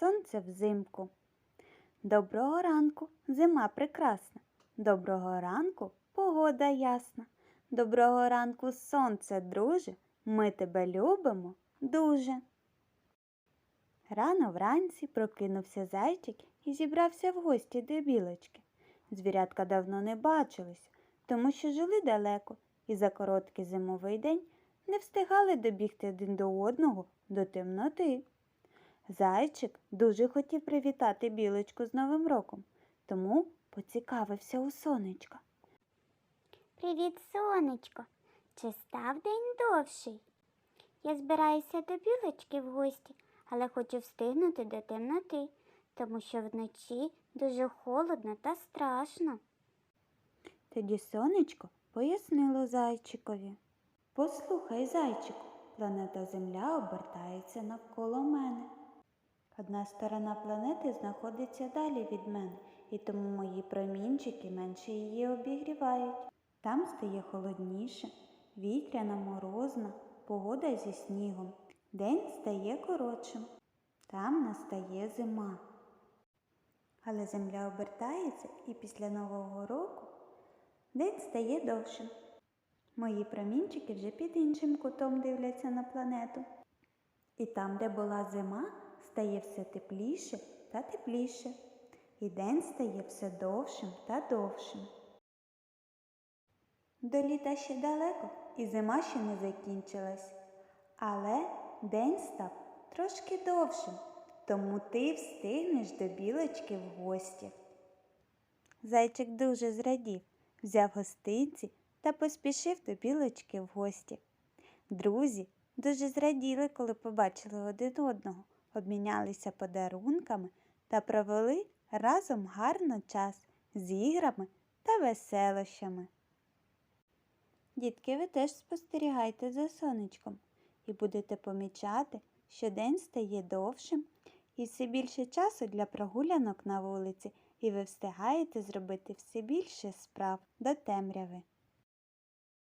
сонце взимку. Доброго ранку, зима прекрасна. Доброго ранку, погода ясна. Доброго ранку, сонце, друже, ми тебе любимо дуже. Рано вранці прокинувся зайчик і зібрався в гості до білочки. Звірятка давно не бачились, тому що жили далеко і за короткий зимовий день не встигали добігти один до одного до темноти. Зайчик дуже хотів привітати білочку з Новим роком, тому поцікавився у сонечка. Привіт, сонечко. Чи став день довший? Я збираюся до білочки в гості, але хочу встигнути до темноти, тому що вночі дуже холодно та страшно. Тоді сонечко пояснило зайчикові. Послухай, зайчику, планета Земля обертається навколо мене. Одна сторона планети знаходиться далі від мене, і тому мої промінчики менше її обігрівають. Там стає холодніше, вітряна морозна, погода зі снігом. День стає коротшим. Там настає зима. Але земля обертається і після Нового року день стає довшим. Мої промінчики вже під іншим кутом дивляться на планету. І там, де була зима, стає все тепліше та тепліше, і день стає все довшим та довшим. До літа ще далеко, і зима ще не закінчилась. Але день став трошки довшим, тому ти встигнеш до білочки в гості. Зайчик дуже зрадів, взяв гостинці та поспішив до білочки в гості. Друзі дуже зраділи, коли побачили один одного, обмінялися подарунками та провели разом гарно час з іграми та веселощами. Дітки, ви теж спостерігайте за сонечком і будете помічати, що день стає довшим і все більше часу для прогулянок на вулиці, і ви встигаєте зробити все більше справ до темряви.